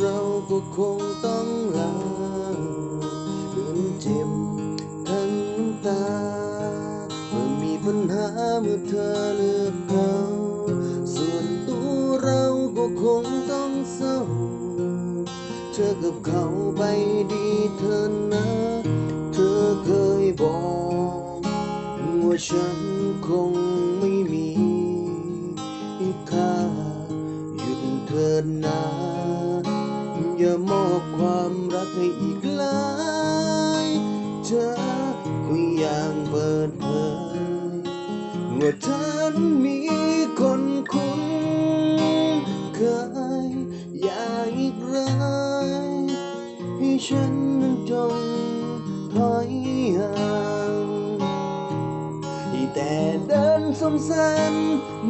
เราก็คงต้องลาเดินเจ็บทั้งน้ำตา เมื่อมีปัญหาเมื่อเธอเลือกเขาส่วนตัวเราก็คงต้องเศร้า เธอกับเขาไปดีเธอนะ เธอเคยบอกว่าฉันคง รักให้อีกหลายเธอคุยอย่างเปิดเผยว่าเธอนั้นมีคนคุ้นเคยอย่าอีกรายให้ฉันนั้นจงถอยห่างแต่เดินสมสาร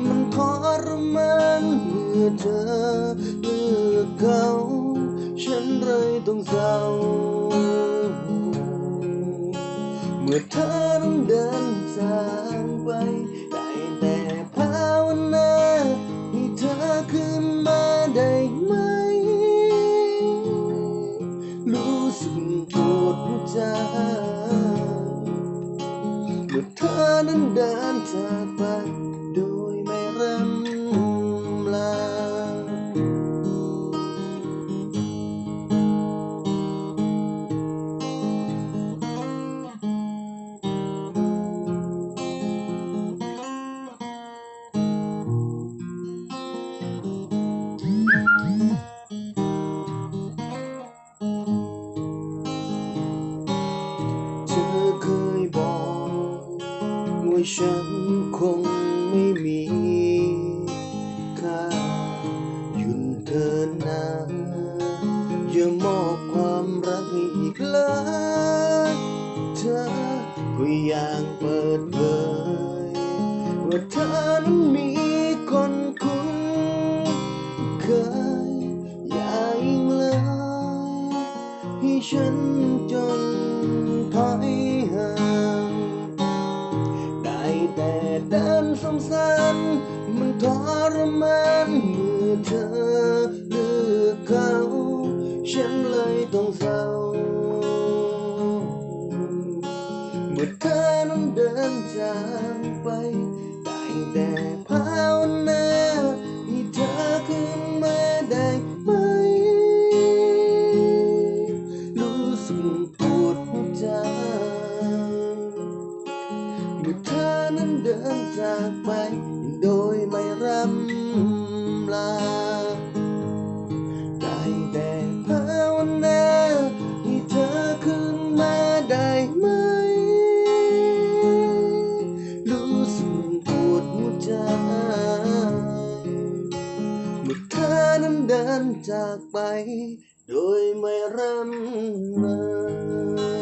มันทรมานเมื่อเธอเลือกเขา ฉันเลยต้องเศร้า เมื่อเธอต้องเดินจากไปได้แต่ภาวนาให้เธอขึ้นมาได้ไหม รู้สึกปวดหัวใจเมื่อเธอนั้นเดินจากไป ฉันคงไม่มีค่าหยุดเธอนะอย่ามอบความรักให้อีกเลยเธอก็อย่างเปิดเผยว่าเธอนั้นมีคนคุ้นเคยอย่ายิ่งเลยให้ฉันจน เมื่อเธอนั้นเดินจากไป ได้แต่ภาวนาให้เธอขึ้นมาได้ไหม รู้สึกปวดหัวใจเมื่อเธอนั้นเดินจากไป โดยไม่รำ เดินจากไป โดยไม่รำลา